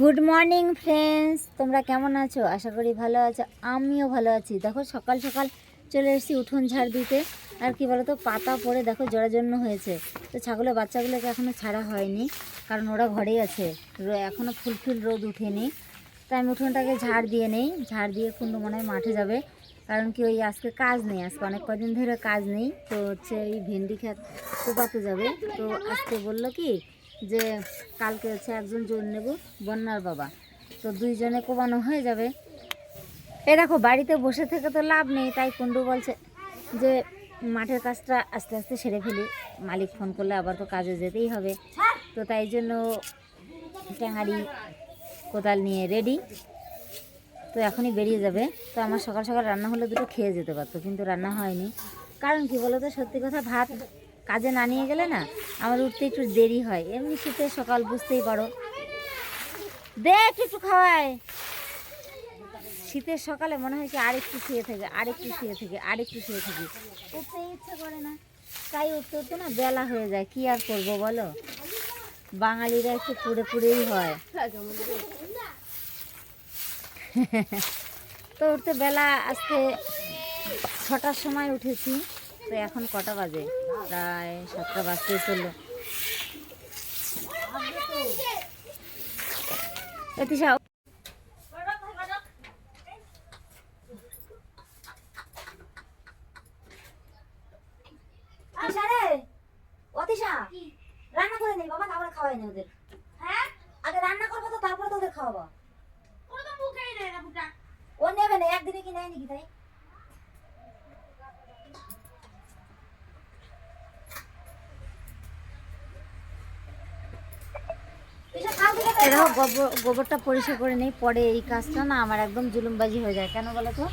Good morning friends তোমরা কেমন আছো? আশা করি ভালো আছো। আমিও ভালো আছি। দেখো, সকাল সকাল চলে এসেছি উঠোন ঝাড় দিতে। আর কি বলতো, পাতা পড়ে দেখো জন্য হয়েছে। তো ছাগলের বাচ্চাগুলোকে এখনও ছাড়া হয়নি, কারণ ওরা ঘরেই আছে। এখনও ফুলফিল রোদ উঠেনি। তাই আমি উঠোনটাকে ঝাড় দিয়ে নেই। ঝাড় দিয়ে কুন্ডু মনে হয় মাঠে যাবে। কারণ কি, ওই আজকে কাজ নেই। আজকে অনেক কদিন ধরে কাজ নেই। তো হচ্ছে এই ভেন্ডি খেত কোপাতে যাবে। তো আজকে বলল কি যে কালকে হচ্ছে একজন জোর নেব, বন্যার বাবা। তো দুইজনে কোবানো হয়ে যাবে। এ দেখো, বাড়িতে বসে থেকে তো লাভ নেই, তাই কুন্ডু বলছে যে মাঠের কাজটা আস্তে আস্তে সেরে ফেলি। মালিক ফোন করলে আবার তো কাজে যেতেই হবে। তো তাই জন্য ট্যাঙারি কোদাল নিয়ে রেডি তো এখনই বেরিয়ে যাবে। তো আমার সকাল সকাল রান্না হলে দুটো খেয়ে যেতে পারতো, কিন্তু রান্না হয়নি। কারণ কি বলো তো সত্যি কথা, ভাত কাজে না নিয়ে গেলে না আমার উঠতে একটু দেরি হয়। এমনি শীতের সকাল, বুঝতেই পারো। দে একটু খাওয়ায়। শীতের সকালে মনে হয় কি আরেকটু শুয়ে থাকে, আরেকটু শুয়ে থেকে, আরেকটু শুয়ে থাকি। উঠতে ইচ্ছে করে না। তাই উঠতে উঠতে না বেলা হয়ে যায়। কি আর করব বলো? বাঙালিরা একটু পুড়ে পুড়েই হয়। তো উঠতে বেলা আজকে ছটার সময় উঠেছি। তো এখন কটা বাজে? প্রায় সাতটা বাজতে চলল। এতিশা আচ্ছা রে অতিশা রান্না করে নেই বাবা তারপরে খাওয়াই নি ওদের হ্যাঁ আগে রান্না করব তো তারপরে তো ওদের খাওয়াবো ও নেবে না একদিনে কি নেয় নাকি তাই এই দেখো, গোবর গোবরটা পরিষ্কার করে নেই, পরে এই কাজটা না আমার একদম জুলুমবাজি হয়ে যায়। কেন বলো তো?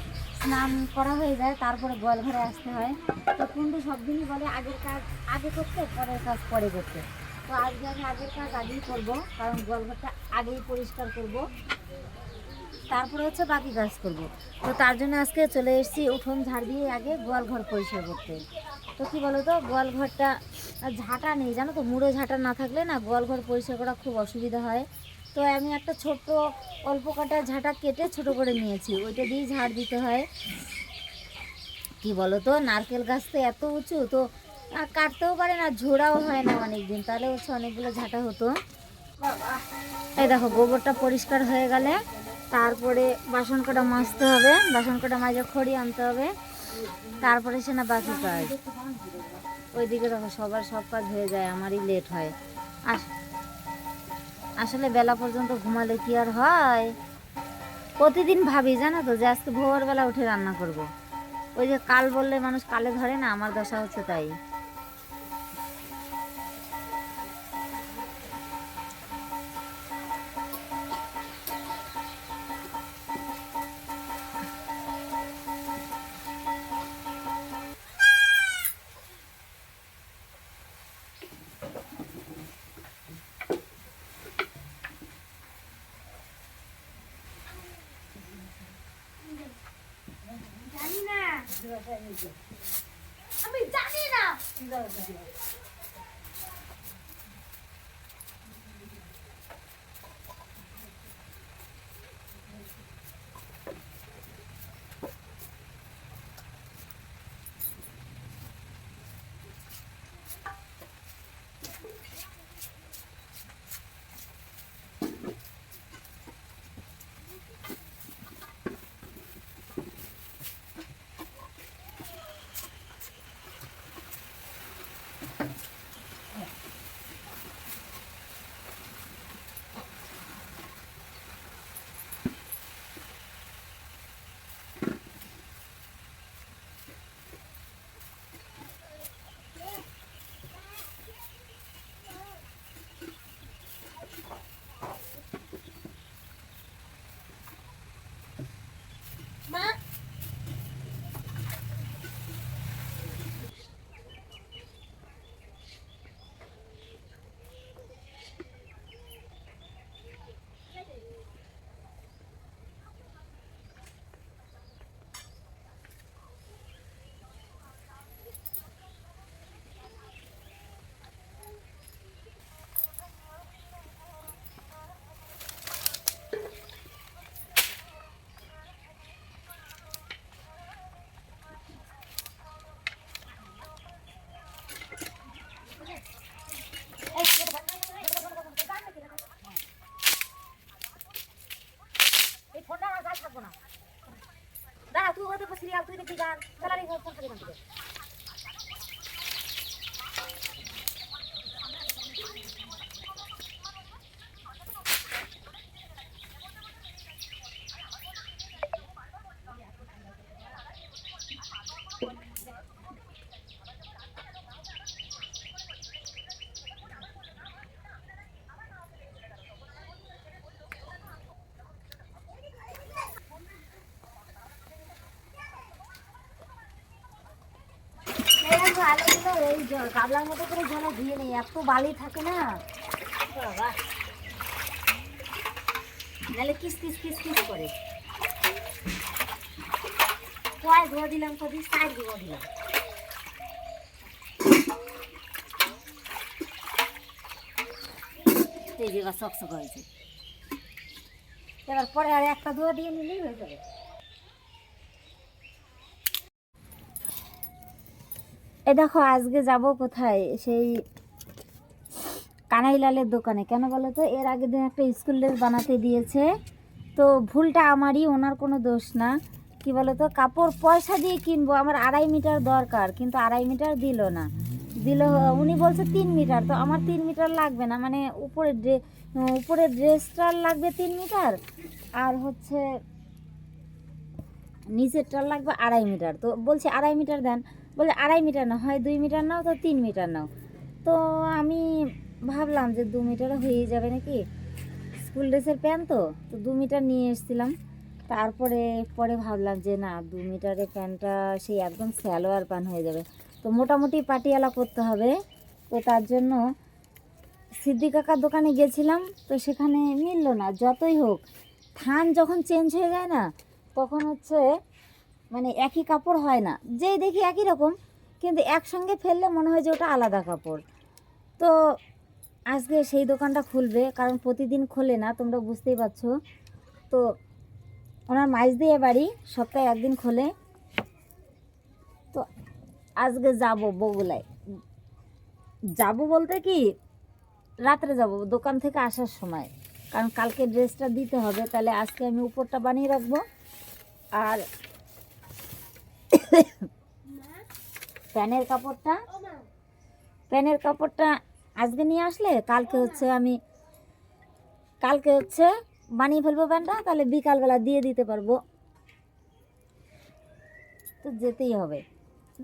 স্নান করা হয়ে যায়, তারপরে গোয়াল ঘরে আসতে হয়। তো কুন্ডু সব দিনই বলে আগের কাজ, আগে করতে, পরের কাজ, পরে করতে। তো আজকে আমি আগের কাজ আগেই করব, কারণ গোয়াল ঘরটা আগেই পরিষ্কার করব। তারপরে হচ্ছে বাকি কাজ করব। তো তার জন্য আজকে চলে এসেছি উঠোন ঝাড় দিয়ে আগে গোয়াল ঘর পরিষ্কার করতে। তো কী বলো তো, গোয়াল ঘরটা ঝাঁটা নেই, জানো তো, মুড়ো ঝাঁটা না থাকলে না গোয়াল ঘর পরিষ্কার করা খুব অসুবিধা হয়। তো আমি একটা ছোট্ট অল্প কাটা ঝাঁটা কেটে ছোট করে নিয়েছি। ওইটা দিয়েই ঝাড় দিতে হয়। কি বলো তো নারকেল গাছ তো এত উঁচু, তো কাটতেও পারে না, ঝোড়াও হয় না অনেক দিন তাহলে হচ্ছে অনেকগুলো ঝাঁটা হতো। এই দেখো, গোবরটা পরিষ্কার হয়ে গেলে তারপরে বাসন কটা মাজতে হবে। বাসন কটা মাজে খড়ি আনতে হবে। তারপরে সে না বাকি কাজ। ওইদিকে দেখো, সবার সব কাজ হয়ে যায়, আমারই লেট হয়। আস। আসলে বেলা পর্যন্ত ঘুমালে কি আর হয় প্রতিদিন ভাবি, জানো তো, যে আজকে ভোরবেলা উঠে রান্না করব। ওই যে কাল বললে মানুষ কালে ধরে না, আমার দশা হচ্ছে তাই Chưa 呢 সিরিয়াল তুই দেখবি গান স্যালারি মতো করে নেই এত থাকে না বাবা করে ধোয়া দিলাম দিলাম এই এবার পরে আর একটা ধোয়া দিয়ে নিলেই হয়ে যাবে। এ দেখো, আজকে যাব কোথায়? সেই কানাইলালের দোকানে। কেন বলো তো? এর আগের দিন একটা স্কুল ড্রেস বানাতে দিয়েছে। তো ভুলটা আমারই, ওনার কোনো দোষ না। কি বলো তো? কাপড় পয়সা দিয়ে কিনবো, আমার আড়াই মিটার দরকার, কিন্তু আড়াই মিটার দিল না। দিল, উনি বলছে তিন মিটার তো আমার তিন মিটার লাগবে না। মানে উপরে ড্রে উপরে ড্রেসটার লাগবে তিন মিটার আর হচ্ছে নিচেরটার লাগবে আড়াই মিটার তো বলছে আড়াই মিটার দেন। বলে আড়াই মিটার না হয় দুই মিটার নাও, তো তিন মিটার নাও। তো আমি ভাবলাম যে দু মিটারে হয়ে যাবে নাকি? স্কুল ড্রেসের প্যান্ট তো তো দু মিটার নিয়ে এসেছিলাম। তারপরে, পরে ভাবলাম যে না, দু মিটারের প্যান্টটা সেই একদম স্যালোয়ার প্যান্ট হয়ে যাবে। তো মোটামুটি পাটিয়ালা করতে হবে। তো তার জন্য সিদ্দি কাকার দোকানে গেছিলাম, তো সেখানে মিলল না, যতই হোক। থান যখন চেঞ্জ হয়ে যায় না, তখন হচ্ছে মানে একই কাপড় হয় না। যেই দেখি একই রকম, কিন্তু একসঙ্গে ফেললে মনে হয় যে ওটা আলাদা কাপড়। তো আজকে সেই দোকানটা খুলবে, কারণ প্রতিদিন খোলে না, তোমরা বুঝতেই পারছ। তো ওনার মাইজ দিয়ে বাড়ি, সপ্তাহে একদিন খোলে। তো আজকে যাব বগুলায়। যাব বলতে কি, রাত্রে যাব, দোকান থেকে আসার সময়। কারণ কালকে ড্রেসটা দিতে হবে, তাহলে আজকে আমি উপরটা বানিয়ে রাখব। আর প্যানের কাপড়টা? প্যানের কাপড়টা আজকে নিয়ে আসলে? কালকে হচ্ছে আমি কালকে হচ্ছে বানিয়ে ফেলব প্যান্টটা তাহলে বিকালবেলা দিয়ে দিতে পারব। তো যেতেই হবে।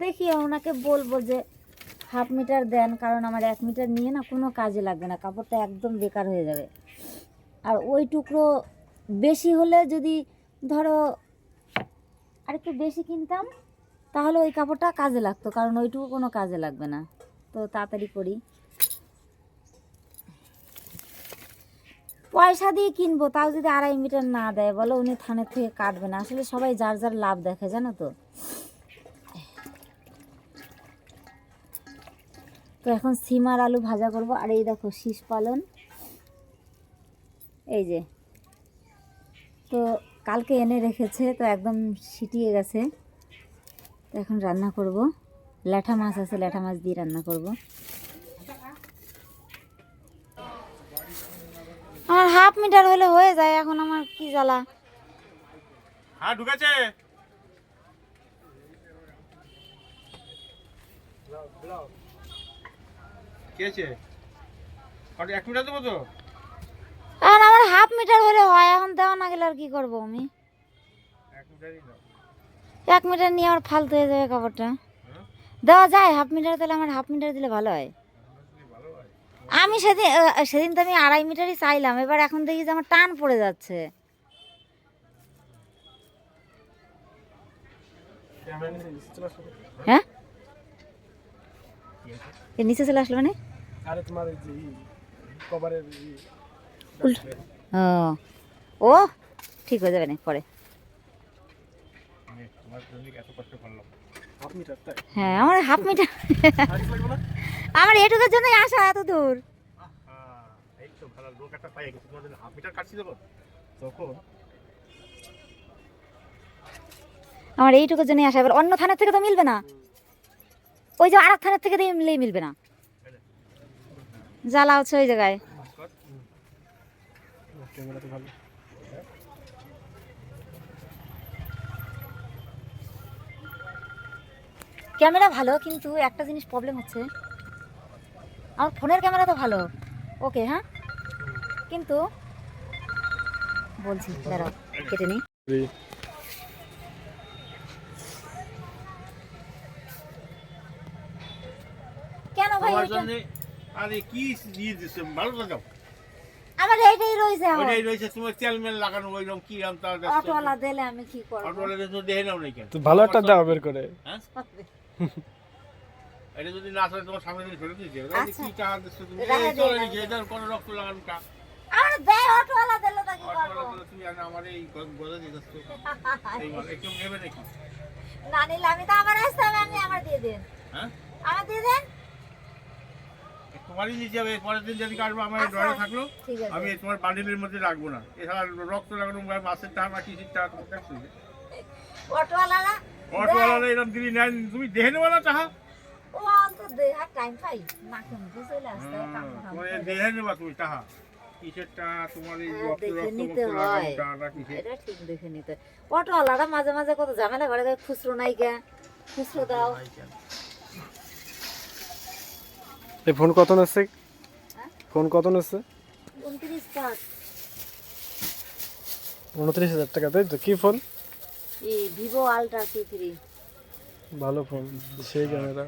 দেখি ওনাকে বলব যে হাফ মিটার দেন, কারণ আমার এক মিটার নিয়ে না কোনো কাজে লাগবে না, কাপড়টা একদম বেকার হয়ে যাবে। আর ওই টুকরো বেশি হলে যদি ধরো আর একটু বেশি কিনতাম, তাহলে ওই কাপড়টা কাজে লাগতো, কারণ ওইটুকু কোনো কাজে লাগবে না। তো তাড়াতাড়ি করি। পয়সা দিয়ে কিনবো, তাও যদি আড়াই মিটার না দেয়, বলো উনি থানের থেকে কাটবে না। আসলে সবাই যার যার লাভ দেখে, জানো তো। তো এখন সিমার আলু ভাজা করব, আর এই দেখো শীষ পালন। এই যে। তো কালকে এনে রেখেছে, তো একদম সিটিয়ে গেছে। তো এখন রান্না করব। ল্যাঠা মাছ আছে, ল্যাঠা মাছ দিয়ে রান্না করব। আমার হাফ মিটার হলে হয়ে যায়, এখন আমার কি জ্বালা। হ্যাঁ ঢুকেছে। কি আছে? আর এক মিনিট দেবো তো? হাফ মিটার হলে হয় এখন দেওয়া না গেলে আর কি করব আমি? এক মিটার নিয়ে আমার ফালতু হয়ে যাবে কাপড়টা। হ্যাঁ? দেওয়া যায় হাফ মিটার তাহলে আমার হাফ মিটার দিলে ভালো হয়। আমি সেদিন সেদিন তো আমি আড়াই মিটারই চাইলাম এবার এখন দেখি যে আমার টান পড়ে যাচ্ছে। হ্যাঁ? এ নিচে চলে আসলো মানে? আরে তোমার এই কভারের উল্টো। ও। ঠিক হয়ে যাবে না পরে? হ্যাঁ আমার হাফ মিটার। আমার এটুকুর জন্যই আসা এত দূর। আমার এইটুকুর জন্যই আসা, এবার অন্য থানার থেকে তো মিলবে না। ওই যে আর থানার থেকে দিলেই মিলবে না। জ্বালা হচ্ছে ওই জায়গায়। ক্যামেরা তো ভালো। ক্যামেরা ভালো কিন্তু একটা জিনিস প্রবলেম হচ্ছে। আমার ফোনের ক্যামেরা তো ভালো। ওকে হ্যাঁ? কিন্তু বলছি দাঁড়াও কেটে নিই। কেন ভাই আরে কি দিয়ে দিচ্ছে ভালো লাগাও আমার এইটাই রয়েছে এখন। ওইটাই রয়েছে তোমার তেল মেল লাগানো ওইরকম কি আম তার অটোওয়ালা দিলে আমি কি করব? অটোওয়ালা তো দেখে নাও নাই কেন তো ভালো একটা দাও বের করে। হ্যাঁ? এটা যদি না আসলে তোমার সামনে দিয়েছে আচ্ছা। কি টাকা দিচ্ছ তুমি? এই চলে কোনো রক্ত লাগানো টা আমার দেয় অটোওয়ালা দিলে তা কি অটোওয়ালা করব তুমি আর আমার এই গজা দিতেছ এই মাল নেবে নাকি? না নিলে আমি তো আমার আসতে আমি আমার দিয়ে দেন হ্যাঁ? আমার দিয়ে পরের দিন যদি কাটবো আমার আচ্ছা। ড্রয়ে থাকল আমি তোমার বান্ডিলের মধ্যে রাখব না। এছাড়া রক্ত লাগানো টাকা বা কিসির টাকা তোমার কাছে অটোওয়ালারা অটোওয়ালা এরকম দিদি নেন তুমি দেখে নেবে না টাকা হয়। দেখে নেবা তুমি টাকা হ্যাঁ, অটোওয়ালারা মাঝে মাঝে কত ঝামেলা করে খুচরো নাই কে? খুচরো দাও। এই ফোন কত হ্যাঁ? ফোন কত নেছে উনত্রিশ হাজার টাকা তাই তো? কি ফোন? Vivo ultra three. ভালো ফোন সেই ক্যামেরা।